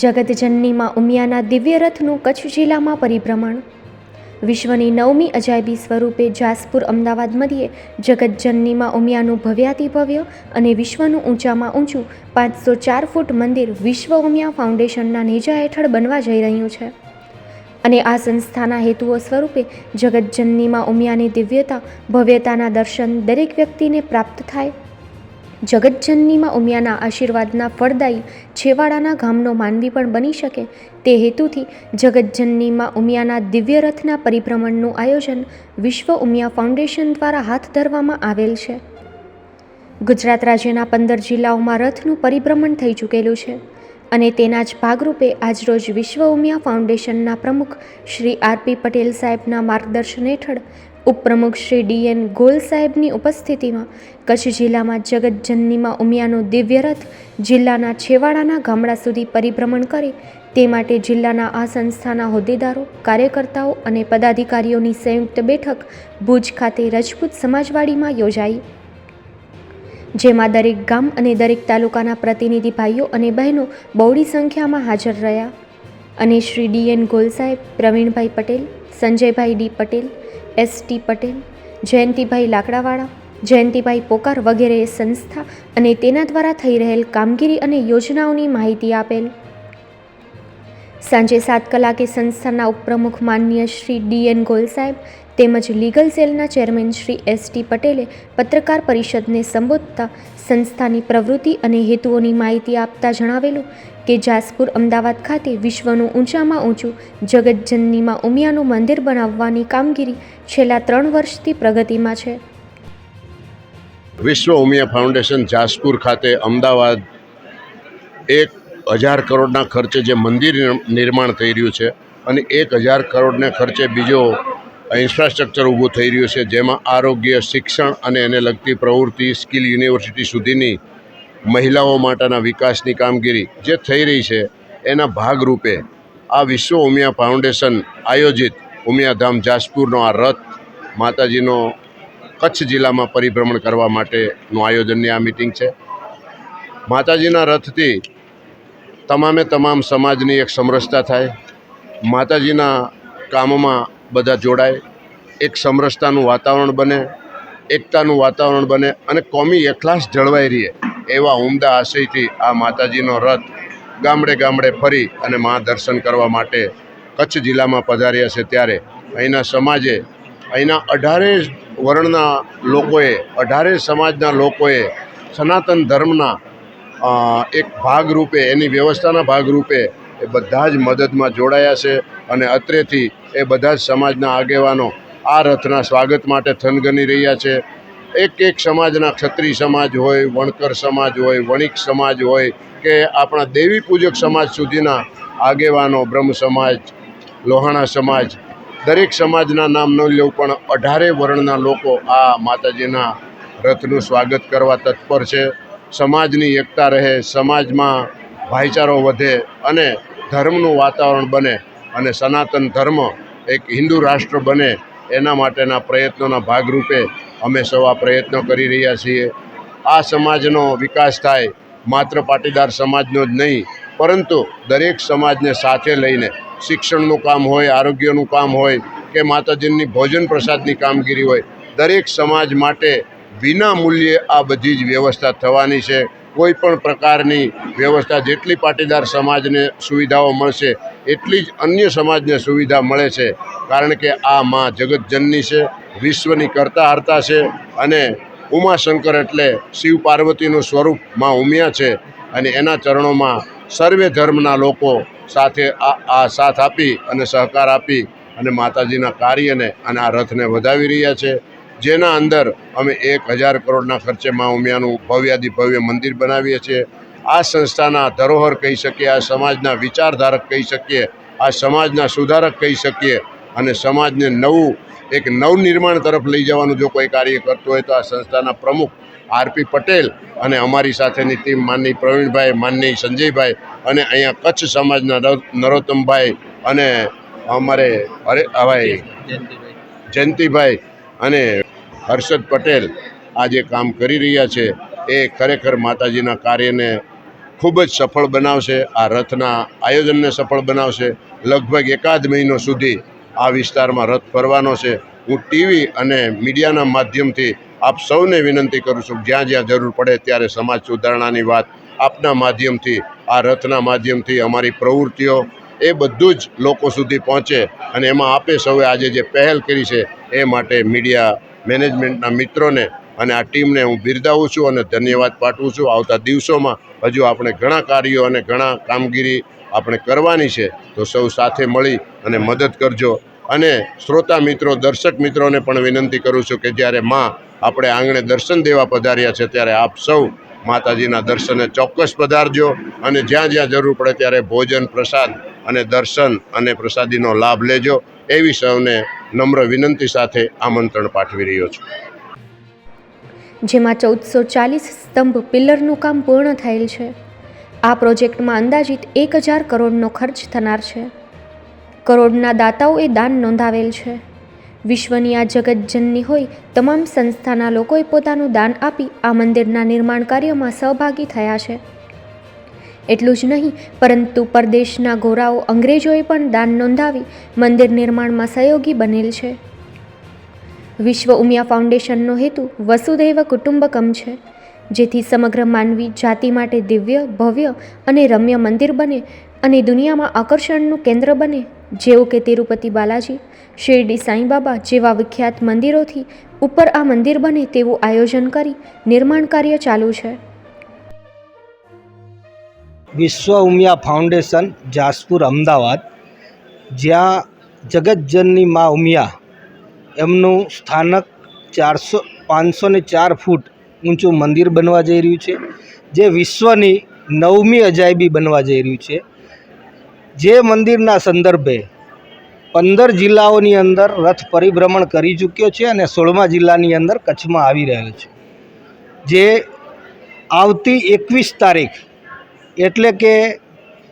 જગતજનનીમાં ઉમિયાના દિવ્ય રથનું કચ્છ જિલ્લામાં પરિભ્રમણ. વિશ્વની નવમી અજાયબી સ્વરૂપે જાસપુર અમદાવાદ મધ્યે જગતજનનીમાં ઉમિયાનું ભવ્યાતિભવ્ય અને વિશ્વનું ઊંચામાં ઊંચું પાંચસો ચાર ફૂટ મંદિર વિશ્વ ઉમિયા ફાઉન્ડેશનના નેજા હેઠળ બનવા જઈ રહ્યું છે. અને આ સંસ્થાના હેતુઓ સ્વરૂપે જગતજનનીમાં ઉમિયાની દિવ્યતા, ભવ્યતાના દર્શન દરેક વ્યક્તિને પ્રાપ્ત થાય જગતજનનીમાં ઉમિયાના આશીર્વાદના ફળદાયી છેવાડાના ગામનો માનવી પણ બની શકે તે હેતુથી જગતજનનીમાં ઉમિયાના દિવ્ય રથના પરિભ્રમણનું આયોજન વિશ્વ ઉમિયા ફાઉન્ડેશન દ્વારા હાથ ધરવામાં આવેલ છે. ગુજરાત રાજ્યના પંદર જિલ્લાઓમાં રથનું પરિભ્રમણ થઈ ચૂકેલું છે અને તેના જ ભાગરૂપે આજરોજ વિશ્વ ઉમિયા ફાઉન્ડેશનના પ્રમુખ શ્રી આરપી પટેલ સાહેબના માર્ગદર્શન હેઠળ ઉપપ્રમુખ શ્રી ડીએન ગોલ સાહેબની ઉપસ્થિતિમાં કચ્છ જિલ્લામાં જગતજનનીમાં ઉમિયાનો દિવ્ય રથ જિલ્લાના છેવાડાના ગામડા સુધી પરિભ્રમણ કરે તે માટે જિલ્લાના આ સંસ્થાના હોદ્દેદારો, કાર્યકર્તાઓ અને પદાધિકારીઓની સંયુક્ત બેઠક ભુજ ખાતે રજપૂત સમાજવાડીમાં યોજાઈ. જેમાં દરેક ગામ અને દરેક તાલુકાના પ્રતિનિધિ ભાઈઓ અને બહેનો બહોળી સંખ્યામાં હાજર રહ્યા અને શ્રી ડીએન ગોલ સાહેબ Pravinbhai Patel Sanjaybhai D Patel, S T Patel, Jayantibhai Lakdawala, Jayantibhai Pokar વગેરે સંસ્થા અને તેના દ્વારા થઈ રહેલ કામગીરી અને યોજનાઓની માહિતી આપેલ. સાંજે સાત કલાકે સંસ્થાના ઉપપ્રમુખ માનનીય શ્રી ડીએન ગોલ સાહેબ તેમજ લીગલ સેલના ચેરમેન શ્રી એસ ટી પટેલે પત્રકાર પરિષદને સંબોધતા સંસ્થાની પ્રવૃત્તિ અને હેતુઓની માહિતી આપતા જણાવેલું કે જાસપુર અમદાવાદ ખાતે વિશ્વનું ઊંચામાં ઊંચું જગતજનનીમાં ઉમિયાનું મંદિર બનાવવાની કામગીરી છેલ્લા ત્રણ વર્ષથી પ્રગતિમાં છે. વિશ્વ ઉમિયા ફાઉન્ડેશન જાસપુર ખાતે અમદાવાદ એક હજાર કરોડના ખર્ચે જે મંદિર નિર્માણ થઈ રહ્યું છે અને એક હજાર કરોડના ખર્ચે બીજો ઇન્ફ્રાસ્ટ્રક્ચર ઊભું થઈ રહ્યું છે, જેમાં આરોગ્ય, શિક્ષણ અને એને લગતી પ્રવૃત્તિ, સ્કિલ યુનિવર્સિટી સુધીની મહિલાઓ માટેના વિકાસની કામગીરી જે થઈ રહી છે, એના ભાગરૂપે આ વિશ્વ ઉમિયા ફાઉન્ડેશન આયોજિત ઉમિયાધામ જાસપુરનો આ રથ માતાજીનો કચ્છ જિલ્લામાં પરિભ્રમણ કરવા માટેનું આયોજનની આ મિટિંગ છે. માતાજીના રથથી તમામે તમામ સમાજની એક સમરસતા થાય, માતાજીના કામમાં બધા જોડાય, એક સમરસતાનું વાતાવરણ બને, એકતાનું વાતાવરણ બને અને કોમી એખલાસ જળવાઈ રહે એવા ઉમદા આશયથી આ માતાજીનો રથ ગામડે ગામડે ફરી અને મા દર્શન કરવા માટે કચ્છ જિલ્લામાં પધાર્યા છે ત્યારે અહીંના સમાજે, અહીંના અઢારે વર્ણના લોકોએ, અઢારે સમાજના લોકોએ સનાતન ધર્મના એક ભાગરૂપે, એની વ્યવસ્થાના ભાગરૂપે એ બધા જ મદદમાં જોડાયા છે અને અત્રેથી એ બધા જ સમાજના આગેવાનો આ રથના સ્વાગત માટે થનગની રહ્યા છે. એક એક સમાજના ક્ષત્રિય સમાજ હોય, વણકર સમાજ હોય, વણિક સમાજ હોય કે આપણા દેવી પૂજક સમાજ સુધીના આગેવાનો, બ્રહ્મ સમાજ, લોહાણા સમાજ, દરેક સમાજના નામ ન લેવું પણ અઢારે વર્ણના લોકો આ માતાજીના રથનું સ્વાગત કરવા તત્પર છે. સમાજની એકતા રહે, સમાજમાં ભાઈચારો વધે અને ધર્મનું વાતાવરણ બને અને સનાતન ધર્મ એક હિન્દુ રાષ્ટ્ર બને, એના માટેના પ્રયત્નોના ભાગરૂપે અમે સૌ આ પ્રયત્નો કરી રહ્યા છીએ. આ સમાજનો વિકાસ થાય, માત્ર પાટીદાર સમાજનો જ નહીં, પરંતુ દરેક સમાજને સાથે લઈને શિક્ષણનું કામ હોય, આરોગ્યનું કામ હોય કે માતાજીની ભોજન પ્રસાદની કામગીરી હોય, દરેક સમાજ માટે વિના મૂલ્યે આ બધી જ વ્યવસ્થા થવાની છે. કોઈ પણ પ્રકારની વ્યવસ્થા જેટલી પાટીદાર સમાજને સુવિધાઓ મળશે, એટલી જ અન્ય સમાજને સુવિધા મળે છે. કારણ કે આ મા જગતજનની છે, વિશ્વની કરતા હરતા છે અને ઉમાશંકર એટલે શિવ પાર્વતીનું સ્વરૂપમાં ઉમિયા છે અને એના ચરણોમાં સર્વે ધર્મના લોકો સાથે આ સાથ આપી અને સહકાર આપી અને માતાજીના કાર્યને અને આ રથને વધાવી રહ્યા છે. જેના અંદર અમે એક હજાર કરોડના ખર્ચે મા ઉમિયાનું ભવ્યાદિ ભવ્ય મંદિર બનાવીએ છીએ. આ સંસ્થાના ધરોહર કહી શકીએ આ સમાજના વિચારધારક કહી શકીએ આ સમાજના સુધારક કહી શકીએ અને સમાજને નવું એક નવનિર્માણ તરફ લઈ જવાનું જો કોઈ કાર્ય કરતું હોય તો આ સંસ્થાના પ્રમુખ આરપી પટેલ અને અમારી સાથેની ટીમ માનની પ્રવીણભાઈ માનની સંજયભાઈ અને અહીંયા કચ્છ સમાજના નરોત્તમભાઈ અને અમારે અરે ભાઈ જયંતિભાઈ અને હર્ષદ પટેલ આ જે કામ કરી રહ્યા છે, એ ખરેખર માતાજીના કાર્યને ખૂબ જ સફળ બનાવશે, આ રથના આયોજનને સફળ બનાવશે. લગભગ એકાદ મહિનો સુધી આ વિસ્તારમાં રથ ફરવાનો છે. હું ટીવી અને મીડિયાના માધ્યમથી આપ સૌને વિનંતી કરું છું, જ્યાં જ્યાં જરૂર પડે ત્યારે સમાજ સુધારણાની વાત આપના માધ્યમથી, આ રથના માધ્યમથી અમારી પ્રવૃત્તિઓ એ બધું જ લોકો સુધી પહોંચે અને એમાં આપે સૌએ આજે જે પહેલ કરી છે એ માટે મીડિયા મેનેજમેન્ટના મિત્રોને અને આ ટીમને હું બિરદાવું છું અને ધન્યવાદ પાઠવું છું. આવતા દિવસોમાં હજુ આપણે ઘણા કાર્યો અને ઘણા કામગીરી આપણે કરવાની છે તો સૌ સાથે મળી અને મદદ કરજો. અને શ્રોતા મિત્રો, દર્શક મિત્રોને પણ વિનંતી કરું છું કે જ્યારે માં આપણે આંગણે દર્શન દેવા પધાર્યા છે ત્યારે આપ સૌ માતાજીના દર્શને ચોક્કસ પધારજો અને જ્યાં જ્યાં જરૂર પડે ત્યારે ભોજન પ્રસાદ અને દર્શન અને પ્રસાદીનો લાભ લેજો એવી સૌને નમ્ર વિનંતી સાથે આમંત્રણ પાઠવી રહ્યો છું. જેમાં ચૌદસો ચાલીસ સ્તંભ પિલ્લરનું કામ પૂર્ણ થયેલ છે. આ પ્રોજેક્ટમાં અંદાજિત એક હજાર કરોડનો ખર્ચ થનાર છે. કરોડના દાતાઓએ દાન નોંધાવેલ છે. વિશ્વની આ જગતજનની હોય તમામ સંસ્થાના લોકોએ પોતાનું દાન આપી આ મંદિરના નિર્માણ કાર્યમાં સહભાગી થયા છે. એટલું જ નહીં, પરંતુ પરદેશના ગોરાઓ અંગ્રેજોએ પણ દાન નોંધાવી મંદિર નિર્માણમાં સહયોગી બનેલ છે. વિશ્વ ઉમિયા ફાઉન્ડેશનનો હેતુ વસુધૈવ કુટુંબકમ છે, જેથી સમગ્ર માનવી જાતિ માટે દિવ્ય, ભવ્ય અને રમ્ય મંદિર બને અને દુનિયામાં આકર્ષણનું કેન્દ્ર બને. જેવું કે તિરુપતિ બાલાજી, શિરડી સાંઈબાબા જેવા વિખ્યાત મંદિરોથી ઉપર આ મંદિર બને તેવું આયોજન કરી નિર્માણ કાર્ય ચાલુ છે. વિશ્વ ઉમિયા ફાઉન્ડેશન, જાસપુર, અમદાવાદ, જ્યાં જગતજનની મા ઉમિયા, એમનું સ્થાનક ચારસો, પાંચસો ને ચાર ફૂટ ઊંચું મંદિર બનવા જઈ રહ્યું છે, જે વિશ્વની નવમી અજાયબી બનવા જઈ રહ્યું છે. જે મંદિરના સંદર્ભે પંદર જિલ્લાઓની અંદર રથ પરિભ્રમણ કરી ચૂક્યો છે અને સોળમા જિલ્લાની અંદર કચ્છમાં આવી રહ્યો છે. જે આવતી એકવીસ તારીખ એટલે કે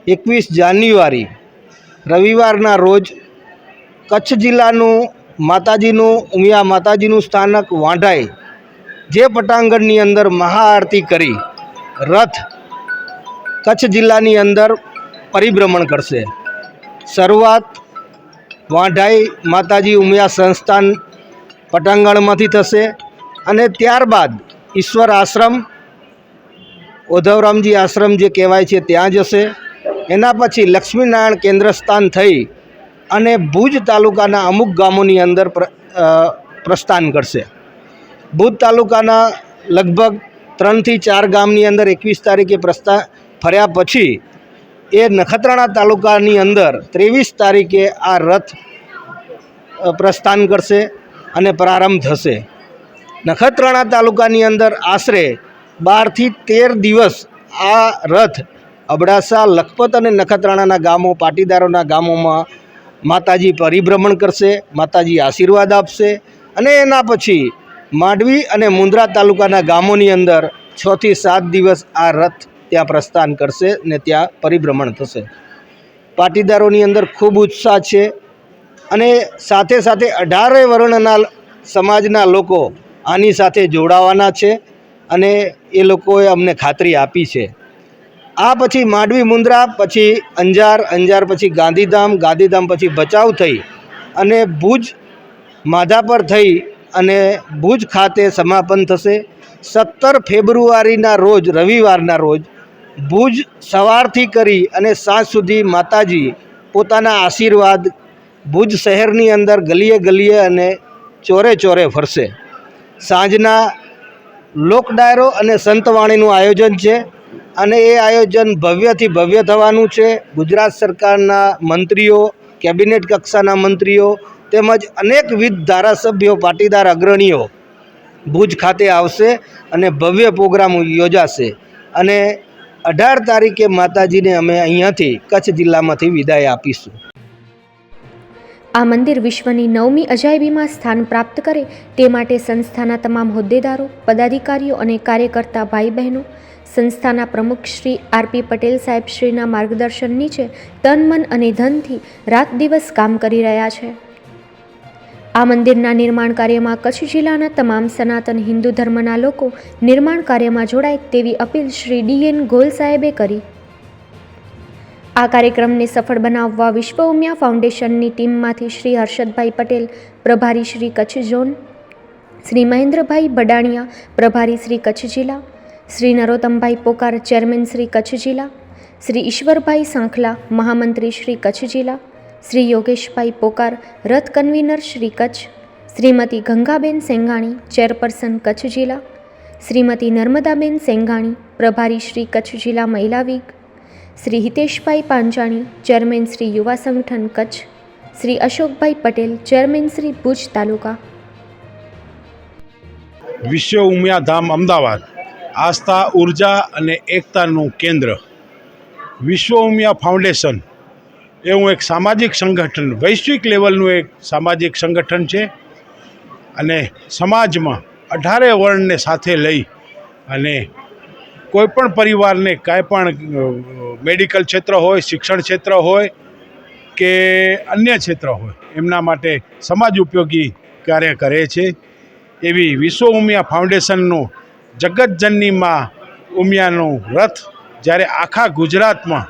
એકવીસ જાન્યુઆરી, રવિવારના રોજ કચ્છ જિલ્લાનું માતાજીનું, ઉમિયા માતાજીનું સ્થાનક વાંઢાઈ જે પટાંગણની અંદર મહાઆરતી કરી, રથ કચ્છ જિલ્લાની અંદર પરિભ્રમણ કરશે. શરૂઆત વાંઢાઈ માતાજી ઉમિયા સંસ્થાન પટાંગણમાંથી થશે અને ત્યારબાદ ઈશ્વર આશ્રમ ઉદ્ધવરામજી આશ્રમ જે કહેવાય છે, ત્યાં જશે. એના પછી લક્ષ્મીનારાયણ કેન્દ્ર સ્થાન થઈ અને ભુજ તાલુકાના અમુક ગામોની અંદર પ્રસ્થાન કરશે. ભુજ તાલુકાના લગભગ ત્રણથી ચાર ગામની અંદર એકવીસ તારીખે પ્રસ્થા ફર્યા પછી એ નખત્રાણા તાલુકાની અંદર ત્રેવીસ તારીખે આ રથ પ્રસ્થાન કરશે અને પ્રારંભ થશે. નખત્રાણા તાલુકાની અંદર આશરે બારથી તેર દિવસ આ રથ અબડાસા, લખપત અને નખત્રાણાના ગામો, પાટીદારોના ગામોમાં માતાજી પરિભ્રમણ કરશે, માતાજી આશીર્વાદ આપશે અને એના પછી માંડવી અને મુંદ્રા તાલુકાના ગામોની અંદર છથી સાત દિવસ આ રથ ત્યાં પ્રસ્થાન કરશે ને ત્યાં પરિભ્રમણ થશે. પાટીદારોની અંદર ખૂબ ઉત્સાહ છે અને સાથે સાથે અઢારે વર્ણના સમાજના લોકો આની સાથે જોડાવાના છે. અને એ લોકોએ અમને ખાતરી આપી છે. આ પછી માંડવી મુંદ્રા પછી અંજાર અંજાર પછી ગાંધીધામ ગાંધીધામ પછી ભચાઉ થઈ અને ભુજ, માધાપર થઈ અને ભુજ ખાતે સમાપન થશે. સત્તર ફેબ્રુઆરીના રોજ, રવિવારના રોજ ભુજ સવારથી કરી અને સાંજ સુધી માતાજી પોતાના આશીર્વાદ ભુજ શહેરની અંદર ગલીએ ગલીએ અને ચોરે ચોરે ફરશે. સાંજના લોક ડાયરો અને સંતવાણીનું આયોજન છે. અને એ આયોજન ભવ્યથી ભવ્ય થવાનું છે. ગુજરાત સરકારના મંત્રીઓ, કેબિનેટ કક્ષાના મંત્રીઓ તેમજ અનેકવિધ ધારાસભ્યો, પાટીદાર અગ્રણીઓ ભુજ ખાતે આવશે અને ભવ્ય પ્રોગ્રામ યોજાશે. અને અઢાર તારીખે માતાજીને અમે અહીંયાથી કચ્છ જિલ્લામાંથી વિદાય આપીશું. આ મંદિર વિશ્વની નવમી અજાયબીમાં સ્થાન પ્રાપ્ત કરે તે માટે સંસ્થાના તમામ હોદ્દેદારો, પદાધિકારીઓ અને કાર્યકર્તા ભાઈ બહેનો સંસ્થાના પ્રમુખ શ્રી આરપી પટેલ સાહેબ શ્રીના માર્ગદર્શન નીચે તન, મન અને ધનથી રાત દિવસ કામ કરી રહ્યા છે. આ મંદિરના નિર્માણ કાર્યમાં કચ્છ જિલ્લાના તમામ સનાતન હિન્દુ ધર્મના લોકો નિર્માણ કાર્યમાં જોડાય તેવી અપીલ શ્રી ડીએન ગોલ સાહેબે કરી. આ કાર્યક્રમને સફળ બનાવવા વિશ્વ ઉમિયા ફાઉન્ડેશનની ટીમમાંથી શ્રી હર્ષદભાઈ પટેલ, પ્રભારી શ્રી કચ્છ ઝોન, શ્રી મહેન્દ્રભાઈ બડાણિયા, પ્રભારી શ્રી કચ્છ જિલ્લા, શ્રી નરોત્તમભાઈ પોકાર, ચેરમેન શ્રી કચ્છ જિલ્લા, શ્રી ઈશ્વરભાઈ સાંખલા, મહામંત્રી શ્રી કચ્છ જિલ્લા, શ્રી યોગેશભાઈ પોકાર, રથ કન્વીનર શ્રી કચ્છ, શ્રીમતી ગંગાબેન સેંગાણી, ચેરપર્સન કચ્છ જિલ્લા, શ્રીમતી નર્મદાબેન સેંગાણી, પ્રભારી શ્રી કચ્છ જિલ્લા મહિલા વિંગ શ્રી હિતેશભાઈ પાંચાણી ચેરમેન શ્રી યુવા સંગઠન કચ્છ, શ્રી અશોકભાઈ પટેલ, ચેરમેન શ્રી ભુજ તાલુકા. વિશ્વ ઉમિયાધામ અમદાવાદ, આસ્થા, ઊર્જા અને એકતાનું કેન્દ્ર. વિશ્વ ઉમિયા ફાઉન્ડેશન એવું એક સામાજિક સંગઠન, વૈશ્વિક લેવલનું એક સામાજિક સંગઠન છે અને સમાજમાં અઢારે વર્ણને સાથે લઈ અને કોઈપણ પરિવારને કાંઈ પણ મેડિકલ ક્ષેત્ર હોય, શિક્ષણ ક્ષેત્ર હોય કે અન્ય ક્ષેત્ર હોય, એમના માટે સમાજ ઉપયોગી કાર્ય કરે છે. એવી વિશ્વ ઉમિયા ફાઉન્ડેશનનું જગતજનનીમાં ઉમિયાનું રથ જ્યારે આખા ગુજરાતમાં,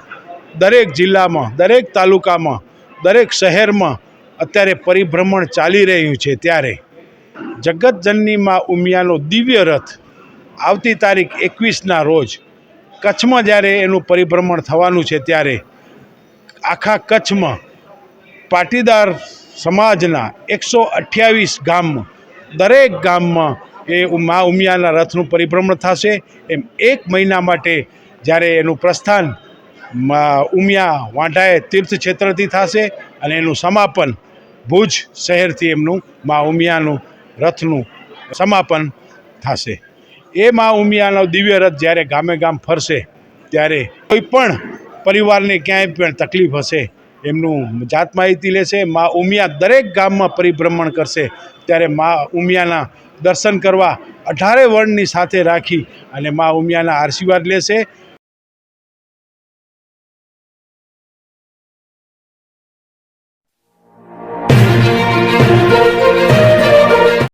દરેક જિલ્લામાં, દરેક તાલુકામાં, દરેક શહેરમાં અત્યારે પરિભ્રમણ ચાલી રહ્યું છે ત્યારે જગતજનનીમાં ઉમિયાનો દિવ્ય રથ આવતી તારીખ એકવીસના રોજ કચ્છમાં જ્યારે એનું પરિભ્રમણ થવાનું છે ત્યારે આખા કચ્છમાં પાટીદાર સમાજના એકસો અઠ્યાવીસ ગામમાં દરેક ગામમાં એ મા ઉમિયાના રથનું પરિભ્રમણ થશે. એમ એક મહિના માટે જ્યારે એનું પ્રસ્થાન ઉમિયા વાંઢાએ તીર્થક્ષેત્રથી થશે અને એનું સમાપન ભુજ શહેરથી એમનું મા ઉમિયાનું રથનું સમાપન થશે. એ મા ઉમિયાનો દિવ્ય રથ જ્યારે ગામે ગામ ફરશે, ત્યારે કોઈ પણ પરિવારને ક્યાંય પણ તકલીફ હશે, એમનું જાત માહિતી લેશે, મા ઉમિયા દરેક ગામમાં પરિભ્રમણ કરશે, ત્યારે મા ઉમિયાના દર્શન કરવા અઢારે વર્ણની સાથે રાખી અને મા ઉમિયાના આશીર્વાદ લેશે